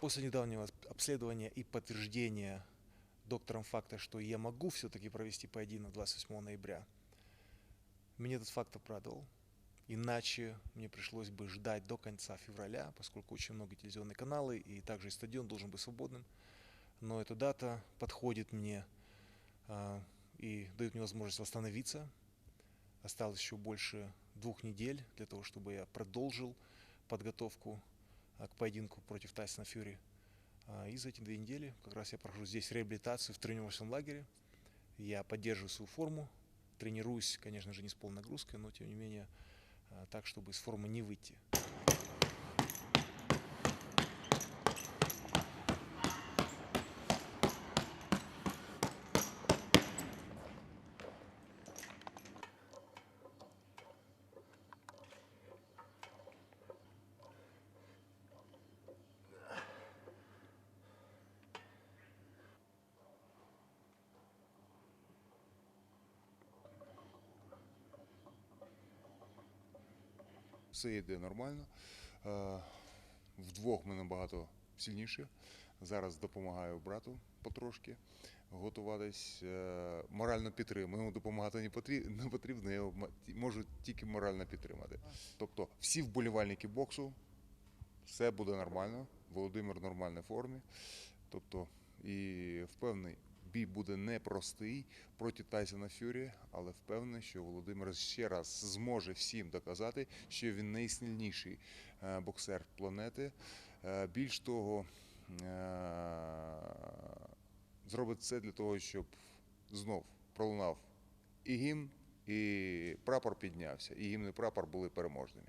После недавнего обследования и подтверждения доктором факта, что я могу все-таки провести поединок 28 ноября, меня этот факт обрадовал. Иначе мне пришлось бы ждать до конца февраля, поскольку очень много телевизионные каналы, и также и стадион должен быть свободным. Но эта дата подходит мне а, и дает мне возможность восстановиться. Осталось еще больше двух недель для того, чтобы я продолжил подготовку к поединку против Тайсона Фьюри. А, И за эти две недели как раз я прохожу здесь реабилитацию в тренировочном лагере. Я поддерживаю свою форму, тренируюсь, конечно же, не с полной нагрузкой, но тем не менее а, так, чтобы из формы не выйти. Все йде нормально. Е, Вдвох ми набагато сильніші. Зараз допомагаю брату потрошки готуватись. Е, Морально підтримую. Йому допомагати не потрібно, не потрібно, я можу тільки морально підтримати. Тобто всі вболівальники боксу, все буде нормально. Володимир в нормальній формі. Тобто, і впевнений, бій буде непростий проти Тайсона Фюрі, але впевнений, що Володимир ще раз зможе всім доказати, що він найсильніший е, боксер планети. Е, Більш того, е, зробить все для того, щоб знов пролунав і гімн, і прапор піднявся, і гімн і прапор були переможними.